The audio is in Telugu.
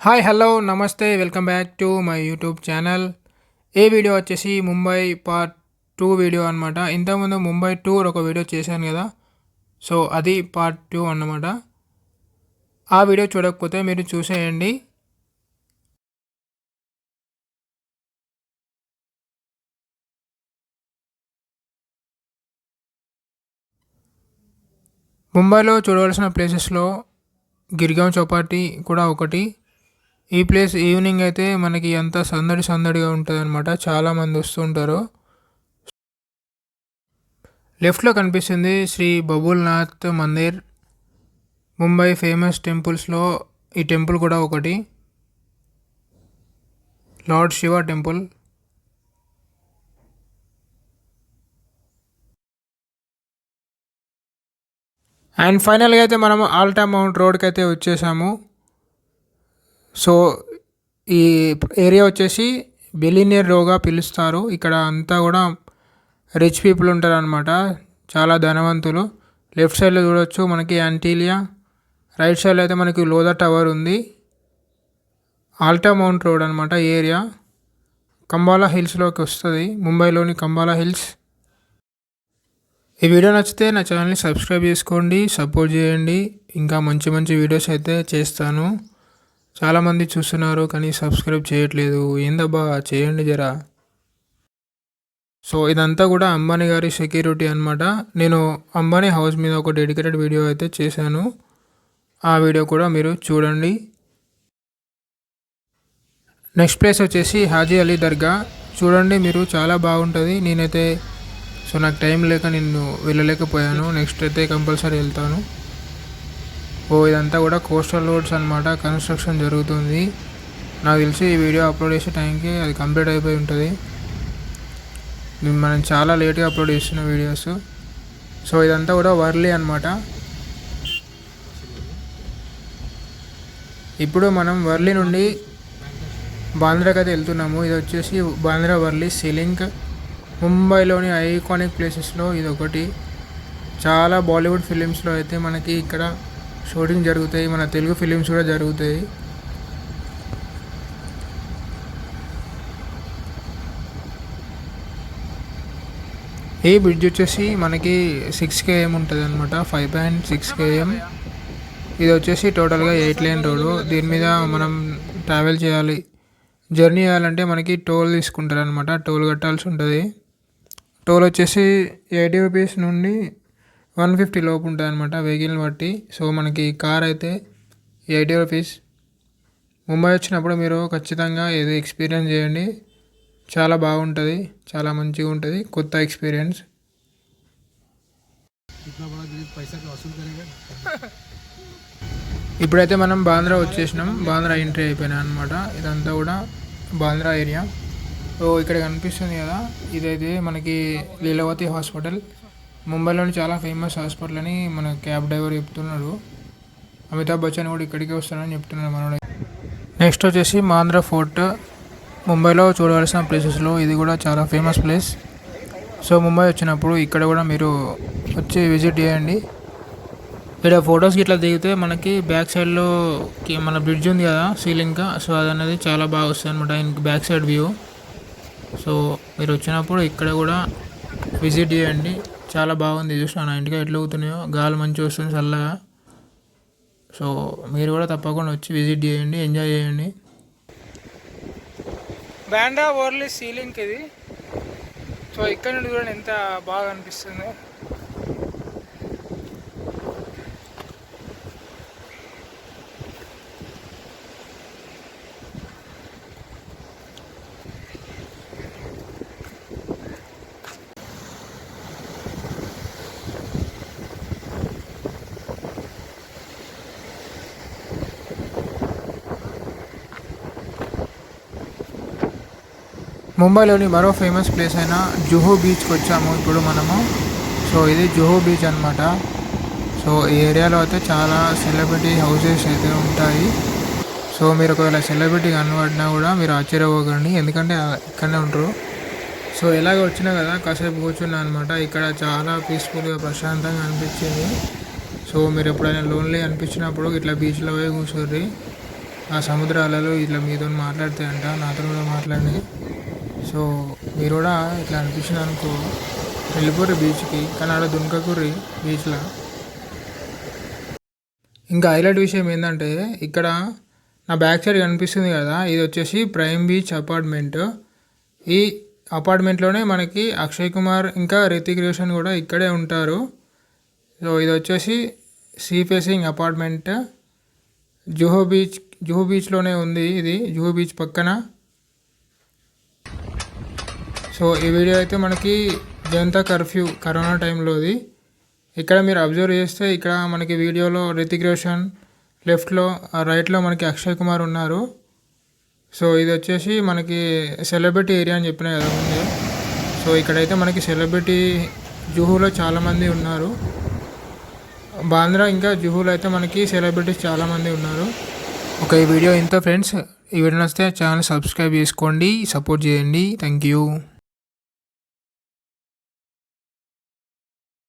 Hi hello namaste welcome back to my YouTube channel a video వచ్చేసి ముంబై పార్ట్ టూ వీడియో అనమాట ఇంతకుముందు ముంబై టూర్ ఒక వీడియో చేశాను కదా. సో అది పార్ట్ టూ అన్నమాట. ఆ వీడియో చూడకపోతే మీరు చూసేయండి. ముంబైలో చూడవలసిన ప్లేసెస్లో గిరిగాం చౌపాటి కూడా ఒకటి. ఈ ప్లేస్ ఈవినింగ్ అయితే మనకి ఎంత సందడి సందడిగా ఉంటుంది అనమాట చాలామంది వస్తుంటారు. లెఫ్ట్లో కనిపిస్తుంది శ్రీ బబుల్నాథ్ మందిర్. ముంబై ఫేమస్ టెంపుల్స్లో ఈ టెంపుల్ కూడా ఒకటి. Lord Shiva temple. అండ్ ఫైనల్గా అయితే మనం ఆల్టా మౌంట్ రోడ్కి అయితే వచ్చేసాము. సో ఈ ఏరియా వచ్చేసి బిలినియర్ రోగా పిలుస్తారు. ఇక్కడ అంతా కూడా రిచ్ పీపుల్ ఉంటారు అనమాట చాలా ధనవంతులు. లెఫ్ట్ సైడ్లో చూడొచ్చు మనకి యాంటీలియా. రైట్ సైడ్లో అయితే మనకి లోదా టవర్ ఉంది. ఆల్టా మౌంట్ రోడ్ అనమాట ఏరియా. కంబాలా హిల్స్లోకి వస్తుంది. ముంబైలోని కంబాలా హిల్స్. ఈ వీడియో నచ్చితే నా ఛానల్ని సబ్స్క్రైబ్ చేసుకోండి సపోర్ట్ చేయండి. ఇంకా మంచి మంచి వీడియోస్ అయితే చేస్తాను. చాలామంది చూస్తున్నారు కానీ సబ్స్క్రైబ్ చేయట్లేదు. ఏందబ్బా? చేయండి జరా. సో ఇదంతా కూడా అంబానీ గారి సెక్యూరిటీ అనమాట నేను అంబానీ హౌస్ మీద ఒక డెడికేటెడ్ వీడియో అయితే చేశాను. ఆ వీడియో కూడా మీరు చూడండి. నెక్స్ట్ ప్లేస్ వచ్చేసి హాజీ అలీ దర్గా. చూడండి మీరు చాలా బాగుంటుంది. నేనైతే సో నాకు టైం లేక నేను వెళ్ళలేకపోయాను. నెక్స్ట్ అయితే కంపల్సరీ వెళ్తాను. ఓ ఇదంతా కూడా కోస్టల్ రోడ్స్ అనమాట కన్స్ట్రక్షన్ జరుగుతుంది. నాకు తెలిసి ఈ వీడియో అప్లోడ్ చేసే టైంకి అది కంప్లీట్ అయిపోయి ఉంటుంది. మనం చాలా లేట్గా అప్లోడ్ చేస్తున్న వీడియోస్ సో ఇదంతా కూడా వర్లీ అనమాట ఇప్పుడు మనం వర్లీ నుండి బాంద్రాకి అయితే వెళ్తున్నాము. ఇది వచ్చేసి బాంద్రా వర్లీ సీలింగ్ ముంబైలోని ఐకానిక్ ప్లేసెస్లో ఇది ఒకటి చాలా బాలీవుడ్ ఫిలిమ్స్లో అయితే మనకి ఇక్కడ షూటింగ్ జరుగుతాయి మన తెలుగు ఫిలిమ్స్ కూడా జరుగుతాయి. ఈ బ్రిడ్జ్ వచ్చేసి మనకి సిక్స్ కేఎం ఉంటుంది అనమాట ఫైవ్ పాయింట్ సిక్స్ కేఎం ఇది వచ్చేసి టోటల్గా ఎయిట్ లైన్ రోడ్డు దీని మీద మనం ట్రావెల్ చేయాలి. జర్నీ చేయాలంటే మనకి టోల్ తీసుకుంటారు అనమాట టోల్ కట్టాల్సి ఉంటుంది. టోల్ వచ్చేసి ఎయిటీ రూపీస్ నుండి వన్ ఫిఫ్టీ లోపు ఉంటుంది అనమాట వెహికల్ని బట్టి. సో మనకి కార్ అయితే ఎయిటీ రూపీస్. ముంబై వచ్చినప్పుడు మీరు ఖచ్చితంగా ఇది ఎక్స్పీరియన్స్ చేయండి. చాలా బాగుంటుంది చాలా మంచిగా ఉంటుంది కొత్త ఎక్స్పీరియన్స్. ఇప్పుడైతే మనం బాంద్రా వచ్చేసినాం. బాంద్రా ఎంట్రీ అయిపోయినా అనమాట ఇదంతా కూడా బాంద్రా ఏరియా సో ఇక్కడ కనిపిస్తుంది కదా. ఇదైతే మనకి లీలావతి హాస్పిటల్. ముంబైలోని చాలా ఫేమస్ హాస్పిటల్ అని మన క్యాబ్ డ్రైవర్ చెప్తున్నాడు. అమితాబ్ బచ్చన్ కూడా ఇక్కడికే వస్తాడని చెప్తున్నాడు మనోడు. నెక్స్ట్ వచ్చేసి మాంద్రా ఫోర్ట్. ముంబైలో చూడవలసిన ప్లేసెస్లో ఇది కూడా చాలా ఫేమస్ ప్లేస్. సో ముంబై వచ్చినప్పుడు ఇక్కడ కూడా మీరు వచ్చి విజిట్ చేయండి. ఇక్కడ ఫొటోస్కి ఇట్లా దిగితే మనకి బ్యాక్ సైడ్లో మన బ్రిడ్జ్ ఉంది కదా సీలింగ్గా సో అది అనేది చాలా బాగా వస్తుంది అనమాట బ్యాక్ సైడ్ వ్యూ. సో మీరు వచ్చినప్పుడు ఇక్కడ కూడా విజిట్ చేయండి. చాలా బాగుంది చూసిన నా ఇంటికి ఎట్లా అవుతున్నాయో గాలి మంచిగా వస్తుంది చల్లగా. సో మీరు కూడా తప్పకుండా వచ్చి విజిట్ చేయండి ఎంజాయ్ చేయండి. బ్యాండా ఓర్లీ సీలింగ్ ఇది. సో ఇక్కడ నుండి చూడండి ఎంత బాగా అనిపిస్తుంది. ముంబైలోని మరో ఫేమస్ ప్లేస్ అయిన జుహూ బీచ్కి వచ్చాము ఇప్పుడు మనము. సో ఇది జుహూ బీచ్ అనమాట సో ఈ ఏరియాలో అయితే చాలా సెలబ్రిటీ హౌసెస్ అయితే ఉంటాయి. సో మీరు ఒకవేళ సెలబ్రిటీ కనబడినా కూడా మీరు ఆశ్చర్యపోకండి. ఎందుకంటే ఇక్కడనే ఉంటారు. సో ఇలాగ వచ్చినా కదా కాసేపు కూర్చున్నా అనమాట ఇక్కడ చాలా పీస్ఫుల్గా ప్రశాంతంగా అనిపించింది. సో మీరు ఎప్పుడైనా లోన్లీ అనిపించినప్పుడు ఇట్లా బీచ్లో పోయి కూర్చోర్రి. ఆ సముద్రాలలో ఇట్లా మీతో మాట్లాడితే అంట నాతో కూడా మాట్లాడినాయి సో మీరు కూడా ఇట్లా అనిపించింది అనుకో వెళ్ళిపోరు బీచ్కి కానీ ఆడ దునకకుర్రి బీచ్లో. ఇంకా హైలైట్ విషయం ఏంటంటే ఇక్కడ నా బ్యాక్ సైడ్ కనిపిస్తుంది కదా ఇది వచ్చేసి ప్రైమ్ బీచ్ అపార్ట్మెంట్. ఈ అపార్ట్మెంట్లోనే మనకి అక్షయ్ కుమార్ ఇంకా రితిక్ రోషన్ కూడా ఇక్కడే ఉంటారు. సో ఇది వచ్చేసి sea facing apartment. Juhu beach Juhu బీచ్లోనే ఉంది ఇది జూహో బీచ్ పక్కన. సో ఈ వీడియో అయితే మనకి జనతా కర్ఫ్యూ కరోనా టైంలోది. ఇక్కడ మీరు అబ్జర్వ్ చేస్తే ఇక్కడ మనకి వీడియోలో రితిక్ రోషన్ లెఫ్ట్లో రైట్లో మనకి అక్షయ్ కుమార్ ఉన్నారు. సో ఇది వచ్చేసి మనకి సెలబ్రిటీ ఏరియా అని చెప్పిన కదా ఉంది సో ఇక్కడైతే మనకి సెలబ్రిటీ జుహూలో చాలామంది ఉన్నారు. బాంద్రా ఇంకా జుహూలో అయితే మనకి సెలబ్రిటీస్ చాలామంది ఉన్నారు. ఒక ఈ వీడియో ఇంత ఫ్రెండ్స్. ఈ వీడియో నచ్చితే ఛానల్ సబ్స్క్రైబ్ చేసుకోండి సపోర్ట్ చేయండి. Thank you.